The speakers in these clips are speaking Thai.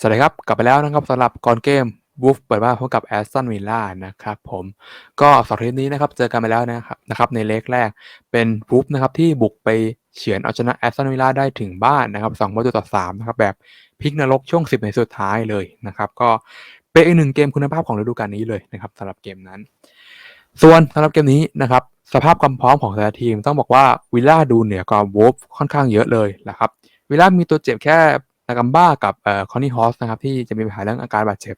สวัสดีครับ กลับไปแล้วนะครับสำหรับก่อนเกมบูฟเปิดบ้านพบกับแอสตันวิลล่านะครับผมก็สองทีมนี้นะครับเจอกันไปแล้วนะครับนะครับในเลกแรกเป็นบูฟนะครับที่บุกไปเฉือนเอาชนะแอสตันวิลล่าได้ถึงบ้านนะครับสองประตูต่อสามนะครับแบบพลิกนรกช่วง10ในสุดท้ายเลยนะครับก็เป็นอีกหนึ่งเกมคุณภาพของฤดูกาลนี้เลยนะครับสำหรับเกมนั้น ส่วนสำหรับเกมนี้นะครับสภาพความพร้อมของแต่ละทีมต้องบอกว่าวิลล่าดูเหนือกว่าวูฟค่อนข้างเยอะเลยนะครับวิลล่ามีตัวเจ็บแค่ นากัมบ้ากับเอ่อคอนนี่ฮอสนะครับที่จะมีปัญหาเรื่องอาการบาดเจ็บ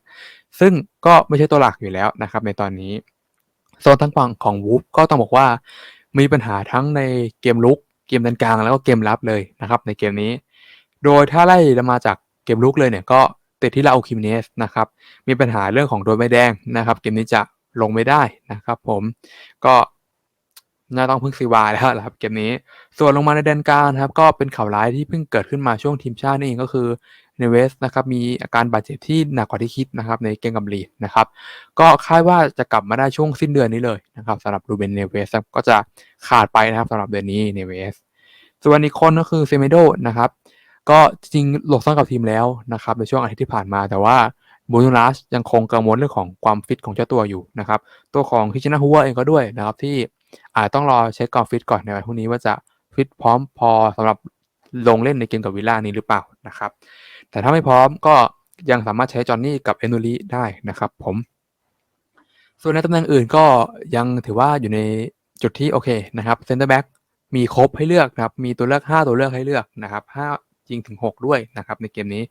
ซึ่งก็ไม่ใช่ตัวหลักอยู่แล้วนะครับในตอนนี้โซนทั้งฝั่งของวูฟก็ต้องบอกว่ามีปัญหาทั้งในเกมลุก เกมดันกลางแล้วก็เกมรับเลยนะครับในเกมนี้ โดยถ้าไล่มาจากเกมลุกเลยเนี่ยก็ติดที่ลาโอคิมเนสนะครับมีปัญหาเรื่องของโดนไม่แดงนะครับ เกมนี้จะลงไม่ได้นะครับผมก็ น่าต้องพึ่งซีวาแล้วครับเกมนี้ ส่วนลงมาในแดนกลางครับ ก็เป็นข่าวร้ายที่เพิ่งเกิดขึ้นมาช่วงทีมชาตินี่เองก็คือเนเวสนะครับมีอาการบาดเจ็บที่หนักกว่าที่คิดนะครับในเกมกับลีดนะครับ ก็คาดว่าจะกลับมาได้ช่วงสิ้นเดือนนี้เลยนะครับสำหรับรูเบนเนเวสก็จะขาดไปนะครับสำหรับเดือนนี้เนเวสส่วนอีกคนก็คือเซเมโดนะครับก็จริงหลบซ่อนกับทีมแล้วนะครับในช่วงอาทิตย์ที่ผ่านมาแต่ว่าบูนูรัสยังคงกังวลเรื่องของความฟิตของเจ้าตัวอยู่นะครับตัวของคิชนาฮัวเองก็ด้วยนะครับที่ อาจต้องรอเช็คความฟิตก่อนในวันพรุ่งนี้ว่าจะฟิตพร้อมพอสำหรับลงเล่นในเกมกับวิลล่านี้หรือเปล่านะครับ แต่ถ้าไม่พร้อมก็ยังสามารถใช้จอห์นนี่กับเอนูริได้นะครับผม ส่วนในตำแหน่งอื่นก็ยังถือว่าอยู่ในจุดที่โอเคนะครับเซนเตอร์แบ็กมีครบให้เลือกนะครับ มีตัวเลือก 5 ตัวเลือกให้เลือกนะครับ5จริงถึง 6 ด้วยนะครับ ในเกมนี้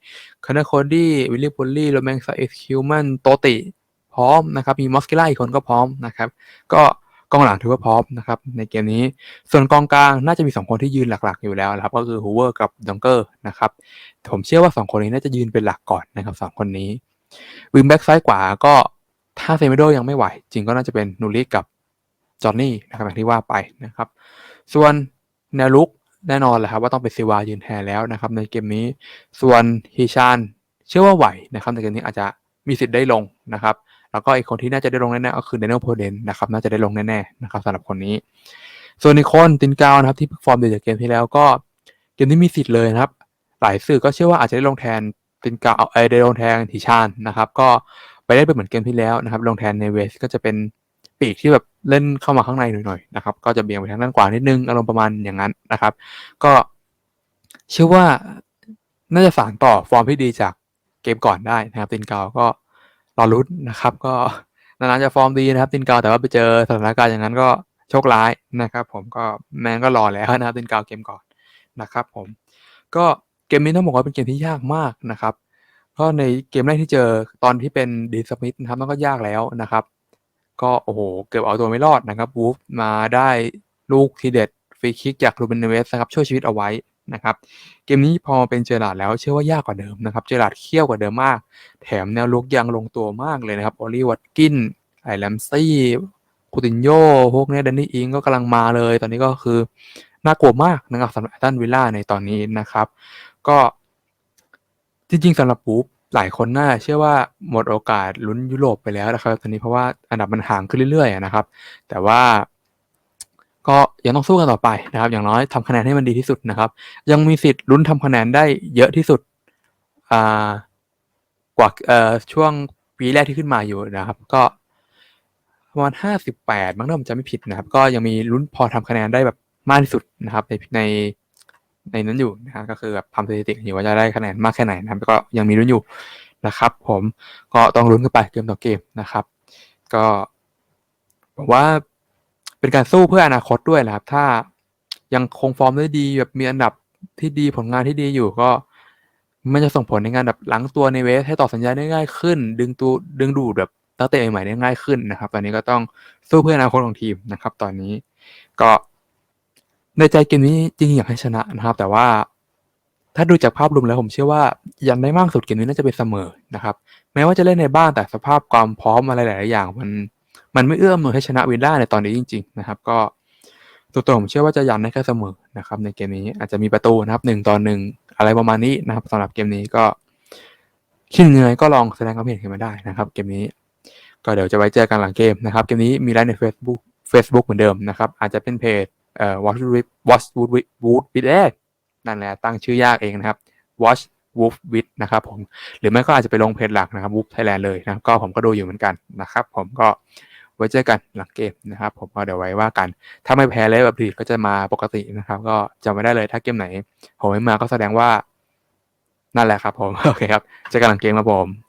คานาโคดี้วิลลี่พอลลี่โรแมงซาเอ็กซ์คิวแมนโตติ พร้อมนะครับ มีมอสกิล่าอีกคนก็พร้อมนะครับ ก็ กองหลังถือว่าพร้อมนะครับในเกมนี้ ส่วนกองกลางน่าจะมี 2 คนที่ยืนหลักๆ อยู่แล้วนะครับก็คือฮูเวอร์กับดองเกอร์นะครับผมเชื่อว่า 2 คนนี้น่าจะยืนเป็นหลักก่อนนะครับสองคนนี้วิงแบ็กซ้ายขวาก็ถ้าเซมิโดยังไม่ไหว จริงก็น่าจะเป็นนูริกับจอห์นนี่นะครับอย่างที่ว่าไปนะครับ ส่วนแนวลุกแน่นอนแหละครับว่าต้องเป็นซิวายืนแทนแล้วนะครับในเกมนี้ ส่วนฮิชานเชื่อว่าไหวนะครับในเกมนี้อาจจะมีสิทธิ์ได้ลงนะครับ แล้วก็อีกคนที่น่าจะได้ลงแน่ๆก็คือเดนเนลโพเดนนะครับน่าจะได้ลงแน่ๆนะครับสำหรับคนนี้ ส่วนอีกคนตินกาวนะครับที่ฟอร์มดีจากเกมที่แล้วก็เกมนี้มีสิทธิ์เลยนะครับ หลายสื่อก็เชื่อว่าอาจจะได้ลงแทนตินกาวเอได้ลงแทนทิชานนะครับก็ไปได้ไปเหมือนเกมที่แล้วนะครับลงแทนในเวสก็จะเป็นปีกที่แบบเล่นเข้ามาข้างในหน่อยๆนะครับก็จะเบี่ยงไปทางด้านขวานิดนึงอารมณ์ประมาณอย่างนั้นนะครับ ก็เชื่อว่าน่าจะสานต่อฟอร์มที่ดีจากเกมก่อนได้นะครับตินกาวก็ รอรุ้นนะครับ ก็นานๆจะฟอร์มดีนะครับ ตินกาวแต่ว่าไปเจอสถานการณ์อย่างนั้นก็โชคร้ายนะครับ ผมก็แมนก็รอแล้วนะครับตินกาวเกมก่อนนะครับ ผมก็เกมนี้ต้องบอกว่าเป็นเกมที่ยากมากนะครับ เพราะในเกมแรกที่เจอตอนที่เป็นดีสมิธนะครับมันก็ยากแล้วนะครับ ก็โอ้โหเกือบเอาตัวไม่รอดนะครับวูฟมาได้ลูกทีเด็ดฟรีคิกจากรูเบนเนเวสนะครับช่วยชีวิตเอาไว้ นะครับเกมนี้พอเป็นเจอราดแล้วเชื่อว่ายากกว่าเดิมนะครับเจอราดเขี้ยวกว่าเดิมมาก แถมแนวลุกยังลงตัวมากเลยนะครับออลลี่วัตกินไอแลมซี่คูตินโยพวกนี้แดนนี่อิงก็กำลังมาเลย ตอนนี้ก็คือน่ากลัวมากนะครับสำหรับแอตตันวิลล่าในตอนนี้นะครับ ก็จริงๆสำหรับปุ๊บหลายคนน่าเชื่อว่าหมดโอกาสลุ้นยุโรปไปแล้วนะครับ ตอนนี้เพราะว่าอันดับมันห่างขึ้นเรื่อยๆนะครับ แต่ว่า ก็ยังต้องสู้กันต่อไปนะครับ อย่างน้อยทำคะแนนให้มันดีที่สุดนะครับ ยังมีสิทธิ์ลุ้นทำคะแนนได้เยอะที่สุดอ่ากว่าเอ่อช่วงปีแรกที่ขึ้นมาอยู่นะครับ ก็ประมาณห้าสิบแปดมั้งถ้าผมจำไม่ผิดนะครับ ก็ยังมีลุ้นพอทำคะแนนได้แบบมากที่สุดนะครับ ในในในนั้นอยู่นะครับก็คือแบบทำสถิติอยู่ว่าจะได้คะแนนมากแค่ไหนนะครับ ก็ยังมีลุ้นอยู่นะครับ ผมก็ต้องลุ้นกันไปเกมต่อเกมนะครับ ก็บอกว่า เป็นการสู้เพื่ออนาคตด้วยนะครับ ถ้ายังคงฟอร์มได้ดีแบบมีอันดับที่ดีผลงานที่ดีอยู่ก็ มันจะส่งผลในงานแบบหลังตัวในเวสให้ต่อสัญญาได้ง่ายขึ้น ดึงตัวดึงดูดแบบนักเตะใหม่ๆได้ง่ายขึ้นนะครับ ตอนนี้ก็ต้องสู้เพื่ออนาคตของทีมนะครับ ตอนนี้ก็ในใจเกมนี้จริงอยากให้ชนะนะครับ แต่ว่าถ้าดูจากภาพรวมแล้วผมเชื่อว่ายังได้มากสุดเกมนี้น่าจะเป็นเสมอนะครับ แม้ว่าจะเล่นในบ้านแต่สภาพความพร้อมอะไรหลาย ๆ อย่างมัน มันไม่เอื้อมหน่วยให้ชนะวิลล่าในตอนนี้จริง ๆ นะครับ ก็ตัวตัวผมเชื่อว่าจะยันได้แค่เสมอนะครับในเกมนี้อาจจะมีประตูนะครับหนึ่งต่อหนึ่งอะไรประมาณนี้นะครับสำหรับเกมนี้ก็คิดยังไงก็ลองแสดงความเห็นขึ้นมาได้นะครับ เกมนี้ ก็เดี๋ยวจะไว้เจอกันหลังเกมนะครับ เกมนี้มีไลฟ์ใน Facebook Facebook เหมือนเดิมนะครับ อาจจะเป็นเพจเอ่อ watch with watch wood with wood with นั่นแหละตั้งชื่อยากเองนะครับ watch Wolf Wit นะครับผมหรือไม่ก็อาจจะไปลงเพจหลักนะครับ Wolf Thailand เลยนะก็ผมก็ดูอยู่เหมือนกันนะครับ ผมก็ ไว้เจอกันหลังเกมนะครับ ผมก็เดี๋ยวไว้ว่ากัน ถ้าไม่แพ้เลยแบบดีก็จะมาปกตินะครับ ก็จำไม่ได้เลยถ้าเกมไหนผมไม่มาก็แสดงว่านั่นแหละครับผม โอเคครับ เจอกันหลังเกมครับผม